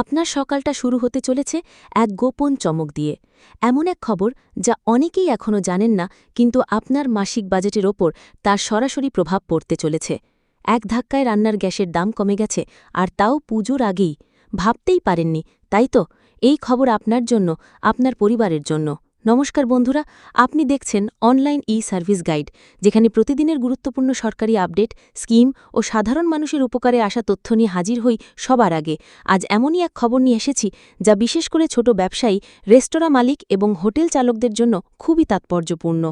আপনার সকালটা শুরু হতে চলেছে এক গোপন চমক দিয়ে। এমন এক খবর যা অনেকেই এখনও জানেন না, কিন্তু আপনার মাসিক বাজেটের ওপর তার সরাসরি প্রভাব পড়তে চলেছে। এক ধাক্কায় রান্নার গ্যাসের দাম কমে গেছে, আর তাও পুজোর আগেই। ভাবতেই পারেননি, তাই তো? এই খবর আপনার জন্য, আপনার পরিবারের জন্য। নমস্কার বন্ধুরা, আপনি দেখছেন অনলাইন ই সার্ভিস গাইড, যেখানে প্রতিদিনের গুরুত্বপূর্ণ সরকারি আপডেট, স্কিম ও সাধারণ মানুষের উপকারে আসা তথ্য নিয়ে হাজির হই সবার আগে। আজ এমনই এক খবর নিয়ে এসেছি, যা বিশেষ করে ছোট ব্যবসায়ী, রেস্তোরাঁ মালিক এবং হোটেল চালকদের জন্য খুবই তাৎপর্যপূর্ণ।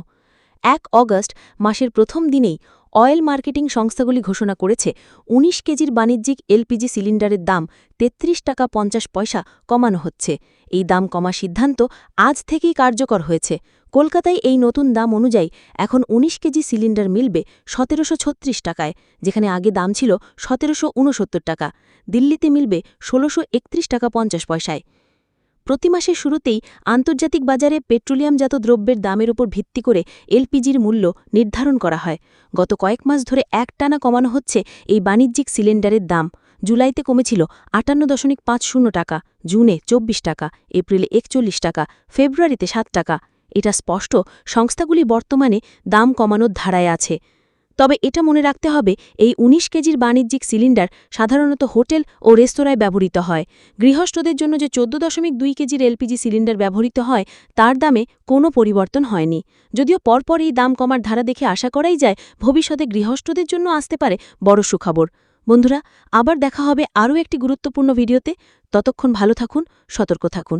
এক অগস্ট, মাসের প্রথম দিনেই অয়েল মার্কেটিং সংস্থাগুলি ঘোষণা করেছে ১৯ কেজির বাণিজ্যিক এলপিজি সিলিন্ডারের দাম ৩৩ টাকা পঞ্চাশ পয়সা কমানো হচ্ছে। এই দাম কমা সিদ্ধান্ত আজ থেকেই কার্যকর হয়েছে। কলকাতায় এই নতুন দাম অনুযায়ী এখন ১৯ কেজি সিলিন্ডার মিলবে সতেরোশো ছত্রিশ টাকায়, যেখানে আগে দাম ছিল সতেরোশো উনসত্তর টাকা। দিল্লিতে মিলবে ষোলোশো টাকা পঞ্চাশ পয়সায়। প্রতি মাসের শুরুতেই আন্তর্জাতিক বাজারে পেট্রোলিয়ামজাত দ্রব্যের দামের উপর ভিত্তি করে এলপিজির মূল্য নির্ধারণ করা হয়। গত কয়েক মাস ধরে একটানা কমানো হচ্ছে এই বাণিজ্যিক সিলিন্ডারের দাম। জুলাইতে কমেছিল আটান্ন দশমিক পাঁচ শূন্য টাকা, জুনে চব্বিশ টাকা, এপ্রিলে একচল্লিশ টাকা, ফেব্রুয়ারিতে সাত টাকা। এটা স্পষ্ট, সংস্থাগুলি বর্তমানে দাম কমানোর ধারায় আছে। তবে এটা মনে রাখতে হবে, এই ১৯ কেজির বাণিজ্যিক সিলিন্ডার সাধারণত হোটেল ও রেস্তোরাঁয় ব্যবহৃত হয়। গৃহস্থদের জন্য যে চোদ্দ দশমিক দুই কেজির এলপিজি সিলিন্ডার ব্যবহৃত হয়, তার দামে কোনো পরিবর্তন হয়নি। যদিও পরপর এই দাম কমার ধারা দেখে আশা করাই যায়, ভবিষ্যতে গৃহস্থদের জন্য আসতে পারে বড় সুখবর। বন্ধুরা, আবার দেখা হবে আরও একটি গুরুত্বপূর্ণ ভিডিওতে। ততক্ষণ ভালো থাকুন, সতর্ক থাকুন।